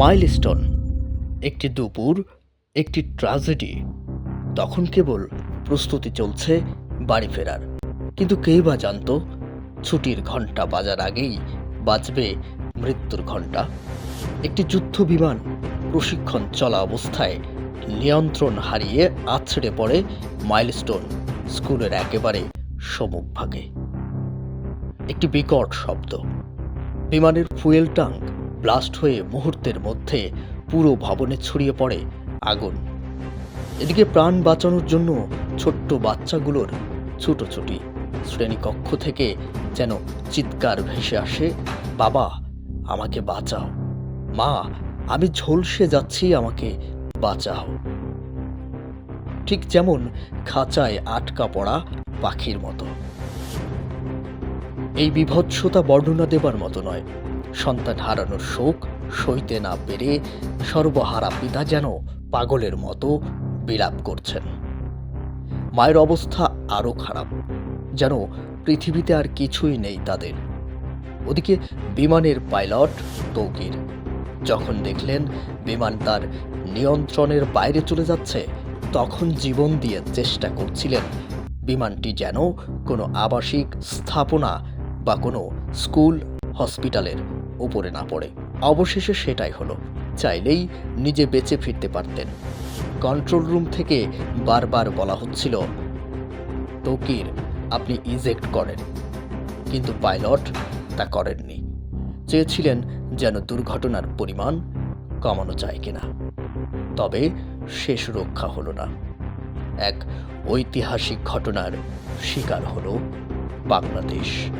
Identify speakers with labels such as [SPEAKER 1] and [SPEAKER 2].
[SPEAKER 1] Milestone, একটি দুপুর, একটি ট্র্যাজেডি তখন কেবল প্রস্তুতি চলছে বাড়ি ফেরার। কিন্তু কেই বা জানতো, ছুটির ঘণ্টা বাজার আগেই বাজবে মৃত্যুর ঘণ্টা একটি যুদ্ধ বিমান প্রশিক্ষণ চলা অবস্থায় নিয়ন্ত্রণ হারিয়ে আছড়ে পড়ে মাইলস্টোন স্কুলের একেবারে সম্মুখভাগে একটি বিকট শব্দ, বিমানের ফুয়েল ট্যাঙ্ক ব্লাস্ট হয়ে মুহূর্তের মধ্যে পুরো ভবনে ছড়িয়ে পড়ে আগুন। এদিকে প্রাণ বাঁচানোর জন্য ছোট্ট বাচ্চাগুলোর ছুটোছুটি। শ্রেণীকক্ষ থেকে যেন চিৎকার ভেসে আসে, বাবা, আমাকে বাঁচাও। মা, আমি ঝলসে যাচ্ছি, আমাকে বাঁচাও। ঠিক যেমন খাঁচায় আটকা পড়া পাখির মতো। এই বিভৎসতা বর্ণনা দেবার মতো নয়। সন্তান হারানোর শোক সইতে না পেরে সর্বহারা পিতা যেন পাগলের মতো বিলাপ করছেন। মায়ের অবস্থা আরও খারাপ, যেন পৃথিবীতে আর কিছুই নেই তাদের। ওদিকে বিমানের পাইলট তৌকির, যখন দেখলেন বিমান তার নিয়ন্ত্রণের বাইরে চলে যাচ্ছে, তখন জীবন দিয়ে চেষ্টা করছিলেন বিমানটি যেন কোনো আবাসিক স্থাপনা বা কোনো স্কুল, হসপিটালের উপরে না পড়ে। অবশেষে সেটাই হলো। চাইলেই নিজে বেঁচে ফিরতে পারতেন। কন্ট্রোল রুম থেকে বারবার বলা হচ্ছিল, তৌকির, আপনি ইজেক্ট করেন। কিন্তু পাইলট তা করেননি। চেয়েছিলেন যেন দুর্ঘটনার পরিমাণ কমানো যায় কিনা। তবে শেষ রক্ষা হলো না। এক ঐতিহাসিক ঘটনার শিকার হলো বাংলাদেশ।